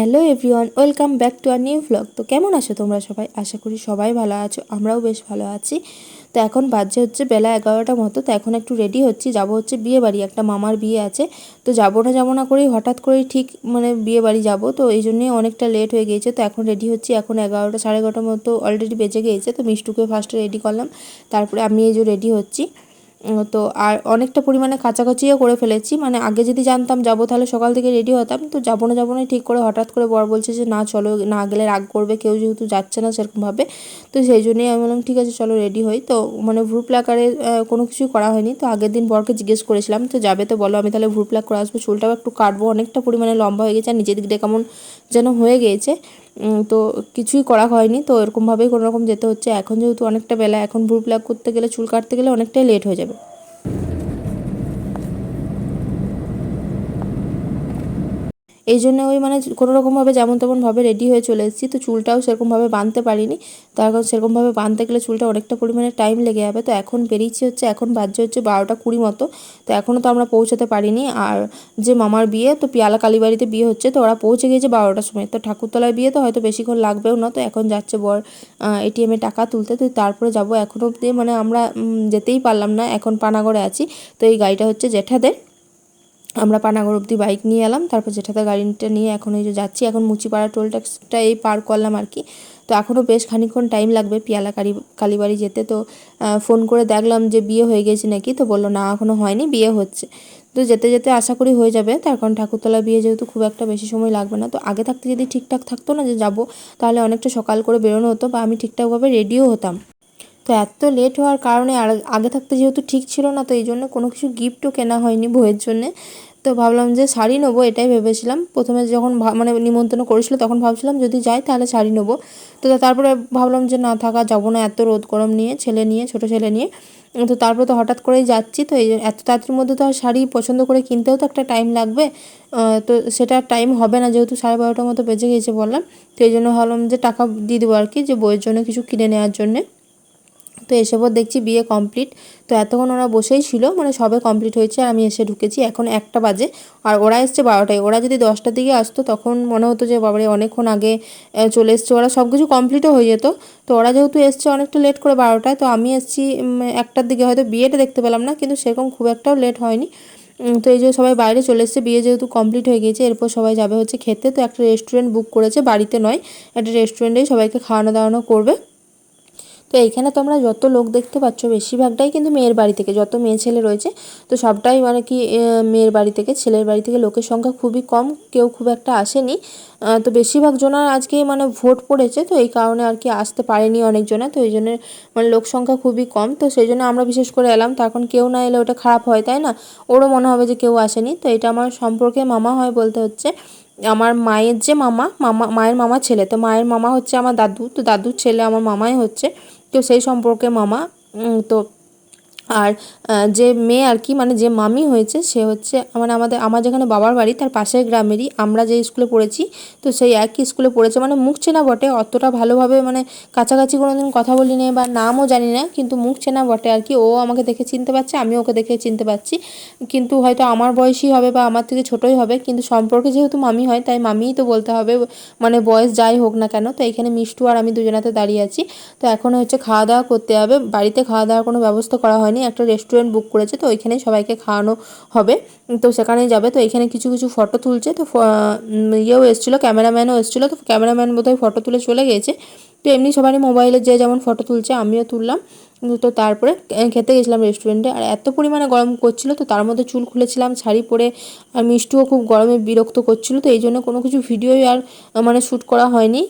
Hello everyone, welcome back to our new vlog তো কেমন আছো তোমরা সবাই? আশা করি সবাই ভালো আছো, আমরাও বেশ ভালো আছি। তো এখন বাজে হচ্ছে বেলা এগারোটা মতো, তো এখন একটু রেডি হচ্ছি। যাব হচ্ছে বিয়ে বাড়ি একটা মামার বিয়ে আছে। তো যাব না যাব না করেই হঠাৎ করেই ঠিক মানে বিয়ে বাড়ি যাব। তো এই জন্যই অনেকটা লেট হয়ে গিয়েছে, তো এখন রেডি হচ্ছি। এখন এগারোটা, সাড়ে এগারোটার মতো অলরেডি বেজে গিয়েছে, তো মিষ্টুকে ফার্স্টে রেডি করলাম। তারপরে আমি এই যে রেডি হচ্ছি। তো আর অনেকটা পরিমাণে কাছাকাছিও করে ফেলেছি। মানে আগে যদি জানতাম যাব তাহলে সকাল থেকে রেডি হতাম। তো যাব না যাব না ঠিক করে হঠাৎ করে বর বলছে যে, না, চলো, না গেলে রাগ করবে, কেউ যেহেতু যাচ্ছে না সেরকমভাবে। তো সেই জন্যই আমি বললাম, ঠিক আছে, চলো রেডি হই। তো মানে ভ্রু প্লাকারে কোনো কিছুই করা হয়নি। তো আগের দিন বরকে জিজ্ঞেস করেছিলাম, তো যাবে তো বলো, আমি তাহলে ভ্রু প্লাক করে আসব। চুলটাও একটু কাটবো, অনেকটা পরিমাণে লম্বা হয়ে গেছে, আর নিচের দিক দিয়ে কেমন যেন হয়ে গিয়েছে। তো কিছুই করা হয়নি। তো এরকমভাবেই কোনোরকম যেতে হচ্ছে। এখন যেহেতু অনেকটা বেলা, এখন ভ্রু প্লাক করতে গেলে, চুল কাটতে গেলে অনেকটাই লেট হয়ে যাবে। এই জন্য ওই মানে কোনো রকমভাবে যেমন তেমনভাবে রেডি হয়ে চলে এসেছি। তো চুলটাও সেরকমভাবে বাঁধতে পারিনি। তার কারণ সেরকমভাবে বাঁধতে গেলে চুলটা অনেকটা পরিমাণে টাইম লেগে যাবে। তো এখন বেরিয়েছি হচ্ছে, এখন বাজছে হচ্ছে বারোটা কুড়ি মতো। তো এখনও তো আমরা পৌঁছাতে পারিনি। আর যে মামার বিয়ে, তো পিয়ালা কালীবাড়িতে বিয়ে হচ্ছে, তো ওরা পৌঁছে গিয়েছে বারোটার সময়। তো ঠাকুরতলায় বিয়ে তো হয়তো বেশিক্ষণ লাগবেও না। তো এখন যাচ্ছে বর এটিএমে টাকা তুলতে। তো তারপরে যাব। এখনও অবধি মানে আমরা যেতেই পারলাম না। এখন পানাগড়ে আছি। তো এই গাড়িটা হচ্ছে জেঠাদের। আমরা পানাগড় অব্দি বাইক নিয়ে এলাম, তারপর যেটাতে গাড়িটা নিয়ে এখন এই যে যাচ্ছি, এখন মুচিপাড়া টোল ট্যাক্সটা এই পার করলাম আর কি। তো এখনও বেশ খানিকক্ষণ টাইম লাগবে পিয়ালা কালী কালীবাড়ি যেতে। তো ফোন করে দেখলাম যে বিয়ে হয়ে গেছে নাকি, তো বলল না, এখনও হয়নি, বিয়ে হচ্ছে। তো যেতে যেতে আশা করি হয়ে যাবে, তার কারণ ঠাকুরতলা বিয়ে যেহেতু খুব একটা বেশি সময় লাগবে না। তো আগে থাকতে যদি ঠিকঠাক থাকতো না যে যাব, তাহলে অনেকটা সকাল করে বেরোনো হতো বা আমি ঠিকঠাকভাবে রেডিও হতাম। তো এত লেট হওয়ার কারণে আগে থাকতে যেহেতু ঠিক ছিল না, তো এই জন্য কোনো কিছু গিফটও কেনা হয়নি বইয়ের জন্যে। তো ভাবলাম যে শাড়ি নেব, এটাই ভেবেছিলাম। প্রথমে যখন মানে নিমন্ত্রণ করেছিল, তখন ভাবছিলাম যদি যাই তাহলে শাড়ি নেব। তো তারপরে ভাবলাম যে না থাকা যাব না এত রোদ গরম নিয়ে, ছেলে নিয়ে, ছোট ছেলে নিয়ে। তো তারপরে তো হঠাৎ করেই যাচ্ছি, তো এই এত তাড়াতাড়ির মধ্যে তো আর শাড়ি পছন্দ করে কিনতেও তো একটা টাইম লাগবে। তো সেটা টাইম হবে না, যেহেতু সাড়ে বারোটার মতো বেজে গিয়েছে বললাম। তো এই জন্য ভাবলাম যে টাকা দিয়ে দেবো আর কি, যে বইয়ের জন্য কিছু কিনে নেওয়ার জন্যে। তো এসে পর দেখছি বিয়ে কমপ্লিট তো এতক্ষণ ওরা বসেই ছিল মানে সবে কমপ্লিট হয়েছে আর আমি এসে ঢুকেছি, এখন একটা বাজে। আর ওরা এসছে বারোটায়, ওরা যদি দশটার দিকে আসতো তখন মনে হতো যে, বাবারে, অনেকক্ষণ আগে চলে এসছে। ওরা সব কিছু কমপ্লিটও হয়ে যেত। তো ওরা যেহেতু এসছে অনেকটা লেট করে বারোটায়, তো আমি এসছি একটার দিকে হয়তো বিয়েটা দেখতে পেলাম না, কিন্তু সেরকম খুব একটাও লেট হয়নি। তো এই যে সবাই বাইরে চলে এসছে, বিয়ে যেহেতু কমপ্লিট হয়ে গিয়েছে, এরপর সবাই যাবে হচ্ছে খেতে। তো একটা রেস্টুরেন্ট বুক করেছে, বাড়িতে নয়, একটা রেস্টুরেন্টেই সবাইকে খাওয়ানো দাওয়ানো করবে। তো এইখানে তোমরা যত লোক দেখতে পাচ্ছ বেশিরভাগটাই কিন্তু মেয়ের বাড়ি থেকে, যত মেয়ে ছেলে রয়েছে, তো সবটাই মানে কি মেয়ের বাড়ি থেকে, ছেলের বাড়ি থেকে লোকের সংখ্যা খুবই কম, কেউ খুব একটা আসেনি। তো বেশিরভাগ জনার আজকে মানে ভোট পড়েছে, তো এই কারণে আর কি আসতে পারেনি অনেকজনা, তো এই জন্য মানে লোক সংখ্যা খুবই কম, তো সেই জন্য আমরা বিশেষ করে এলাম তখন কেউ না এলে ওটা খারাপ হয়, তাই না? ওরও মনে হবে যে কেউ আসেনি, তো এটা আমার সম্পর্কে মামা হয় বলতে হচ্ছে। আমার মায়ের যে মামা মামা, মায়ের মামা ছেলে, তো মায়ের মামা হচ্ছে আমার দাদু, তো দাদুর ছেলে আমার মামাই হচ্ছে। তো সেই সম্পর্কে মামা তো আর যে মেয়ে আর কি মানে যে মামি হয়েছে, সে হচ্ছে মানে আমাদের, আমার যেখানে বাবার বাড়ি, তার পাশের গ্রামেরই আমরা যে স্কুলে পড়েছি, তো সেই একই স্কুলে পড়েছে মানে মুখ চেনা বটে, অতটা ভালোভাবে মানে কাছাকাছি কোনো দিন কথা বলিনি বা নামও জানি না, কিন্তু মুখ চেনা বটে আর কি, ও আমাকে দেখে চিনতে পারছে, আমি ওকে দেখে চিনতে পারছি, কিন্তু হয়তো আমার বয়সী হবে বা আমার থেকে ছোটোই হবে, কিন্তু সম্পর্কে যেহেতু মামি হয়, তাই মামিই তো বলতে হবে মানে বয়স যাই হোক না কেন, তো এখানে মিষ্টু আর আমি দুজনাতে দাঁড়িয়ে আছি, তো এখন হচ্ছে খাওয়া দাওয়া করতে হবে, বাড়িতে খাওয়া দাওয়ার কোনো ব্যবস্থা করা হয়নি একটা রেস্টুরেন্ট বুক করেছে, তো ওইখানেই সবাইকে খাওয়ানো হবে। তো সেখানে যাবে, তো এখানে কিছু কিছু ফটো তুলছে, তো ইয়েও এসেছিল ক্যামেরাম্যানও এসেছিল, তো ক্যামেরাম্যান বোধহয় ফটো তুলে চলে গিয়েছে। তো এমনি সবারই মোবাইলে যে যেমন ফটো তুলছে, আমিও তুললাম। তো তারপরে খেতে গেছিলাম রেস্টুরেন্টে আর এত পরিমাণে গরম করছিল, তো তার মধ্যে চুল খুলেছিলাম, শাড়ি পরে আর মিষ্টিও খুব গরমে বিরক্ত করছিল, তো এই জন্য কোনো কিছু ভিডিওই আর মানে শ্যুট করা হয়নি।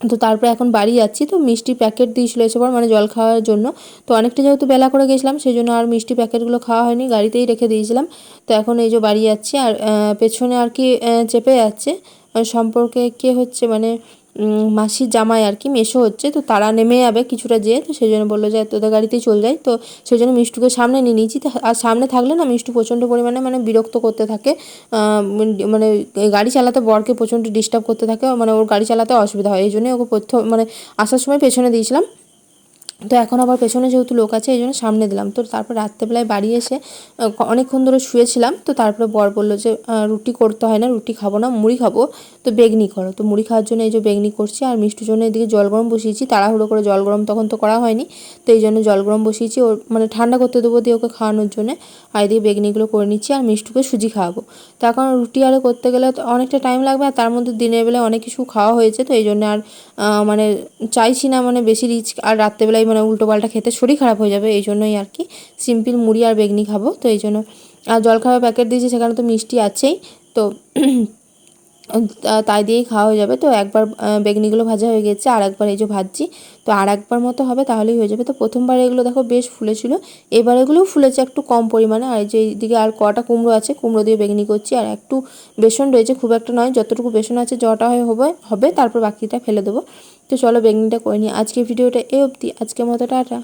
তো তারপরে এখন বাড়ি যাচ্ছি, তো মিষ্টি প্যাকেট দিয়েছিলো এসে পর মানে জল খাওয়ার জন্য। তো অনেকটা যেহেতু বেলা করে গেছিলাম সেই জন্য আর মিষ্টি প্যাকেটগুলো খাওয়া হয়নি, গাড়িতেই রেখে দিয়েছিলাম। তো এখন এই যে বাড়ি যাচ্ছি, আর পেছনে আর কি চেপে যাচ্ছে সম্পর্কে কে হচ্ছে মানে মাসি মাসির জামাই আর কি মেশো হচ্ছে, তো তারা নেমে যাবে কিছুটা যেয়ে, তো সেই জন্য বলল যে, তোদের গাড়িতেই চল যায় তো সেই জন্য মিষ্টুকে সামনে নিয়ে নিয়েছি। আর সামনে থাকলে না মিষ্টু প্রচণ্ড পরিমাণে মানে বিরক্ত করতে থাকে মানে গাড়ি চালাতে বরকে প্রচণ্ড ডিস্টার্ব করতে থাকে মানে ওর গাড়ি চালাতে অসুবিধা হয়। এই জন্যই ওকে প্রথম মানে আসার সময় পেছনে দিয়েছিলাম। তো এখন আবার পেছনে যেহেতু লোক আছে, এই জন্য সামনে দিলাম। তো তারপর রাত্রেবেলায় বাড়ি এসে অনেকক্ষণ ধরে শুয়েছিলাম। তো তারপরে বর বলল যে রুটি করতে হয় না, রুটি খাব না, মুড়ি খাব। তো বেগনি করো। তো মুড়ি খাওয়ার জন্য এই যে বেগনি করছি আর মিষ্টির জন্য এদিকে জল গরম বসিয়েছি। তাড়াহুড়ো করে জল গরম তখন তো করা হয়নি। তো এই জন্য জল গরম বসিয়েছি। ওর মানে ঠান্ডা করতে দেবো দিয়ে ওকে খাওয়ানোর জন্য। আর এদিকে বেগনিগুলো করে নিচ্ছি আর মিষ্টুকে সুজি খাওয়াবো। তার কারণ রুটি আরে করতে গেলে তো অনেকটা টাইম লাগবে আর তার মধ্যে দিনের বেলায় অনেক কিছু খাওয়া হয়েছে। তো এই জন্য আর মানে চাইছি না মানে বেশি রিচ আর রাত্রেবেলায় মানে উল্টো পাল্টা খেতে শরীর খারাপ হয়ে যাবে, এই জন্যই আর কি সিম্পল মুড়ি আর বেগনি খাব। তো এই জন্য, আর জলখাবার প্যাকেট দিয়েছি, সেখানে তো মিষ্টি আছেই। তো তা- তাই দিয়েই খাওয়া হয়ে যাবে। তো একবার বেগনিগুলো ভাজা হয়ে গেছে আর একবার এই যে ভাজছি, তো আর একবার মতো হবে, তাহলেই হয়ে যাবে। তো প্রথমবার এগুলো দেখো বেশ ফুলেছিল, এবার এগুলোও ফুলেছে একটু কম পরিমাণে। আর যে এইদিকে আর কটা কুমড়ো আছে, কুমড়ো দিয়ে বেগনি করছি, আর একটু বেসন রয়েছে, খুব একটা নয়, যতটুকু বেসন আছে জটা হয়ে হবে হবে, তারপর বাকিটা ফেলে দেবো। তো চলো বেগনিটা করে নিই। আজকে ভিডিওটা এ অবধি, আজকের মতো, টাটা।